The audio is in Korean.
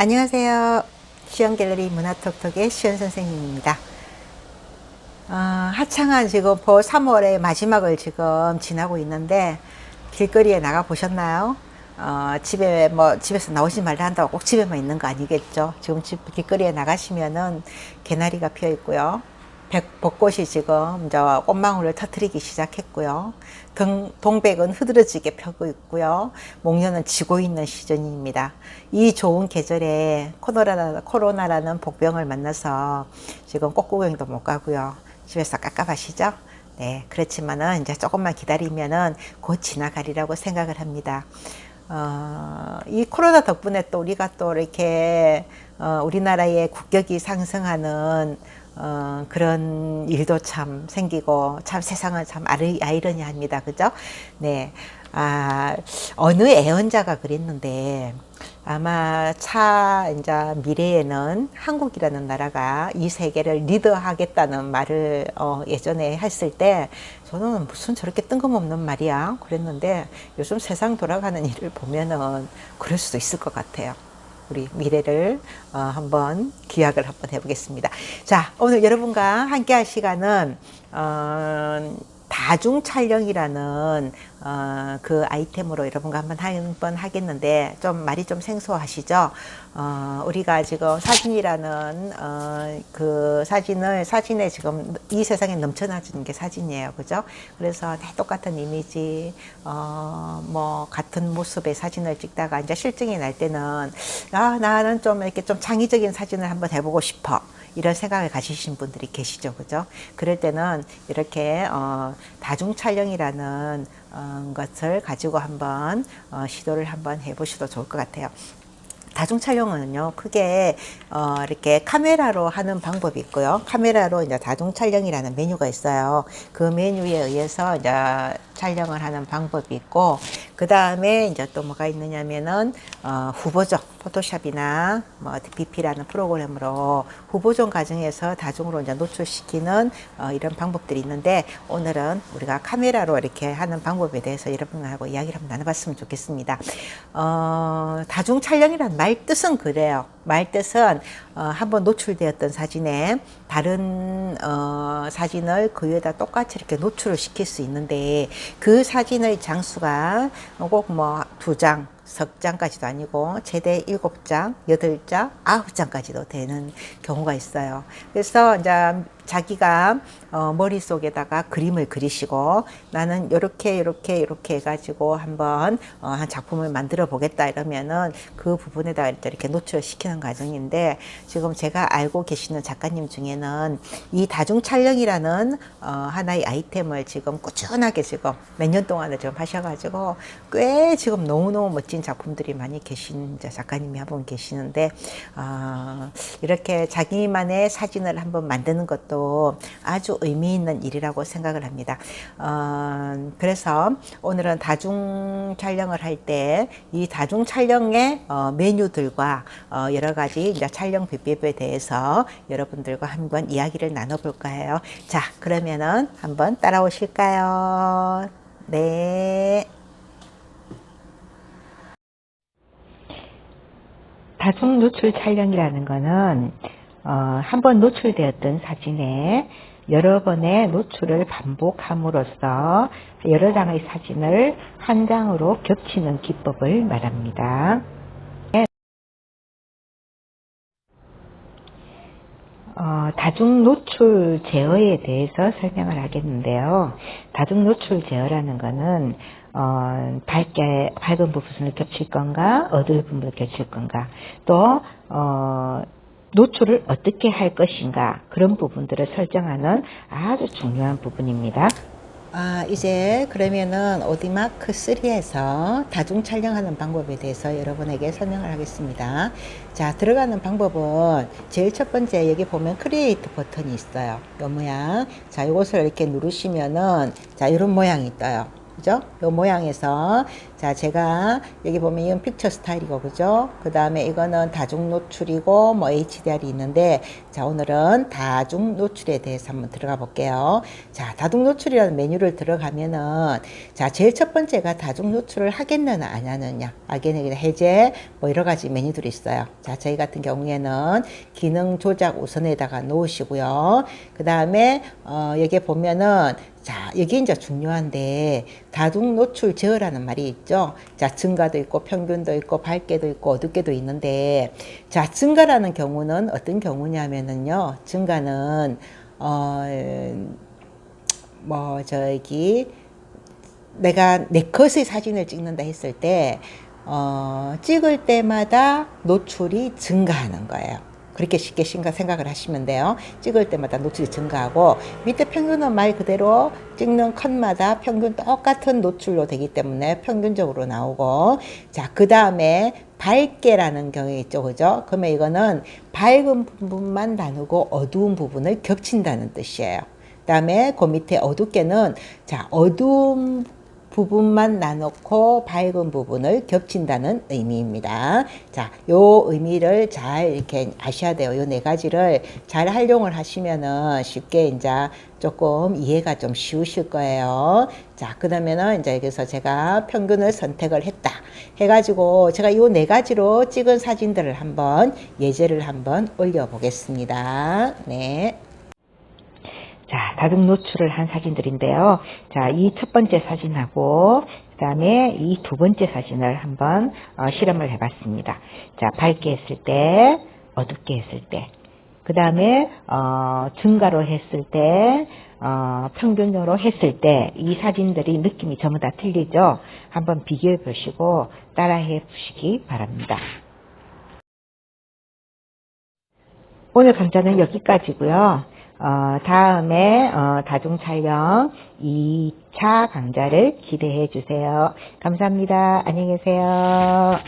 안녕하세요. 시연갤러리 문화톡톡의 시연 선생님입니다. 어, 하창한 지금 보 3월의 마지막을 지금 지나고 있는데 길거리에 나가 보셨나요? 어, 집에 뭐 집에서 나오지 말라 한다고 꼭 집에만 있는 거 아니겠죠? 지금 집 길거리에 나가시면은 개나리가 피어 있고요. 백, 벚꽃이 지금 이제 꽃망울을 터트리기 시작했고요. 동, 동백은 흐드러지게 펴고 있고요. 목련은 지고 있는 시즌입니다. 이 좋은 계절에 코로나, 코로나라는 복병을 만나서 지금 꽃구경도 못 가고요. 집에서 깝깝하시죠? 네, 그렇지만은 이제 조금만 기다리면은 곧 지나가리라고 생각을 합니다. 어, 이 코로나 덕분에 또 우리가 또 이렇게 어, 우리나라의 국격이 상승하는 어, 그런 일도 참 생기고 참 세상은 참 아이러니합니다. 그죠? 네. 아, 어느 애언자가 그랬는데 아마 차 이제 미래에는 한국이라는 나라가 이 세계를 리드하겠다는 말을 어, 예전에 했을 때 저는 무슨 저렇게 뜬금없는 말이야 그랬는데 요즘 세상 돌아가는 일을 보면은 그럴 수도 있을 것 같아요. 우리 미래를 어, 한번 기약을 한번 해보겠습니다. 자, 오늘 여러분과 함께 할 시간은 어, 다중 촬영이라는 어, 그 아이템으로 여러분과 한번 한번 하겠는데 좀 말이 좀 생소하시죠? 어, 우리가 지금 사진이라는 어, 그 사진을 사진에 지금 이 세상에 넘쳐나지는 게 사진이에요, 그죠? 그래서 다 똑같은 이미지, 어, 뭐 같은 모습의 사진을 찍다가 이제 실증이 날 때는 아 나는 좀 이렇게 좀 창의적인 사진을 한번 해보고 싶어. 이런 생각을 가지신 분들이 계시죠, 그죠? 그럴 때는 이렇게 어, 다중 촬영이라는 어, 것을 가지고 한번 어, 시도를 한번 해보셔도 좋을 것 같아요. 다중 촬영은요 크게 어, 이렇게 카메라로 하는 방법이 있고요 카메라로 이제 다중 촬영이라는 메뉴가 있어요 그 메뉴에 의해서 이제 촬영을 하는 방법이 있고 그 다음에 이제 또 뭐가 있느냐면은 어, 후보적 포토샵이나 뭐 DPP라는 프로그램으로 후보적 과정에서 다중으로 이제 노출시키는 어, 이런 방법들이 있는데 오늘은 우리가 카메라로 이렇게 하는 방법에 대해서 여러분하고 이야기를 한번 나눠봤으면 좋겠습니다. 어, 다중 촬영이란 말 뜻은 그래요. 말 뜻은 어, 한번 노출되었던 사진에 다른 어, 사진을 그 위에다 똑같이 이렇게 노출을 시킬 수 있는데 그 사진의 장수가 꼭 뭐 두 장, 석 장까지도 아니고 최대 일곱 장, 여덟 장, 아홉 장까지도 되는 경우가 있어요. 그래서 이제 자기가 어, 머릿속에다가 그림을 그리시고 나는 이렇게 이렇게 이렇게 해가지고 한번 어, 한 작품을 만들어 보겠다 이러면은 그 부분에다가 이렇게 노출시키는 과정인데 지금 제가 알고 계시는 작가님 중에는 이 다중 촬영이라는 어, 하나의 아이템을 지금 꾸준하게 지금 몇 년 동안을 지금 하셔가지고 꽤 지금 너무너무 멋진 작품들이 많이 계신 작가님이 한 분 계시는데 어, 이렇게 자기만의 사진을 한번 만드는 것도 아주 의미 있는 일이라고 생각을 합니다. 어, 그래서 오늘은 다중 촬영을 할 때 이 다중 촬영의 어, 메뉴들과 어, 여러 가지 이제 촬영 비법에 대해서 여러분들과 한번 이야기를 나눠볼까 해요. 자, 그러면은 한번 따라오실까요? 네. 다중 노출 촬영이라는 거는 어, 한 번 노출되었던 사진에 여러 번의 노출을 반복함으로써 여러 장의 사진을 한 장으로 겹치는 기법을 말합니다. 어, 다중 노출 제어에 대해서 설명을 하겠는데요. 다중 노출 제어라는 것은 어, 밝게 밝은 부분을 겹칠 건가, 어두운 부분을 겹칠 건가, 또 어, 노출을 어떻게 할 것인가 그런 부분들을 설정하는 아주 중요한 부분입니다. 아, 이제 그러면은 오디마크 3에서 다중 촬영하는 방법에 대해서 여러분에게 설명을 하겠습니다. 자, 들어가는 방법은 제일 첫 번째 여기 보면 크리에이트 버튼이 있어요. 요 모양. 자, 이것을 이렇게 누르시면은 자, 이런 모양이 떠요. 그죠? 요 모양에서 자 제가 여기 보면 이건 픽처 스타일이고 그죠? 그 다음에 이거는 다중 노출이고 뭐 HDR이 있는데 자 오늘은 다중 노출에 대해서 한번 들어가 볼게요. 자 다중 노출이라는 메뉴를 들어가면은 자 제일 첫 번째가 다중 노출을 하겠느냐 안 하느냐 하겠느냐 해제 뭐 여러 가지 메뉴들이 있어요. 자 저희 같은 경우에는 기능 조작 우선에다가 놓으시고요. 그 다음에 어 여기 보면은 자, 여기 이제 중요한데 다중 노출 제어라는 말이 있죠. 자, 증가도 있고 평균도 있고 밝게도 있고 어둡게도 있는데 자, 증가라는 경우는 어떤 경우냐면은요. 증가는 어뭐 저기 내가 내 것의 사진을 찍는다 했을 때 어, 찍을 때마다 노출이 증가하는 거예요. 그렇게 쉽게 생각을 하시면 돼요. 찍을 때마다 노출이 증가하고 밑에 평균은 말 그대로 찍는 컷마다 평균 똑같은 노출로 되기 때문에 평균적으로 나오고 자, 그 다음에 밝게라는 경우 있죠. 그죠? 그러면 이거는 밝은 부분만 나누고 어두운 부분을 겹친다는 뜻이에요. 그 다음에 그 밑에 어둡게는 자 어두운 부분만 나놓고 밝은 부분을 겹친다는 의미입니다. 자, 요 의미를 잘 이렇게 아셔야 돼요. 요 네 가지를 잘 활용을 하시면은 쉽게 이제 조금 이해가 좀 쉬우실 거예요. 자, 그 다음에는 이제 여기서 제가 평균을 선택을 했다. 해가지고 제가 요 네 가지로 찍은 사진들을 한번 예제를 한번 올려보겠습니다. 네. 자, 다중 노출을 한 사진들인데요. 자, 이 첫 번째 사진하고 그 다음에 이 두 번째 사진을 한번 어, 실험을 해봤습니다. 자, 밝게 했을 때, 어둡게 했을 때, 그 다음에 어, 증가로 했을 때, 어, 평균으로 했을 때 이 사진들이 느낌이 전부 다 틀리죠. 한번 비교해 보시고 따라해 보시기 바랍니다. 오늘 강좌는 여기까지고요. 어, 다음에 어, 다중 촬영 2차 강좌를 기대해 주세요. 감사합니다. 안녕히 계세요.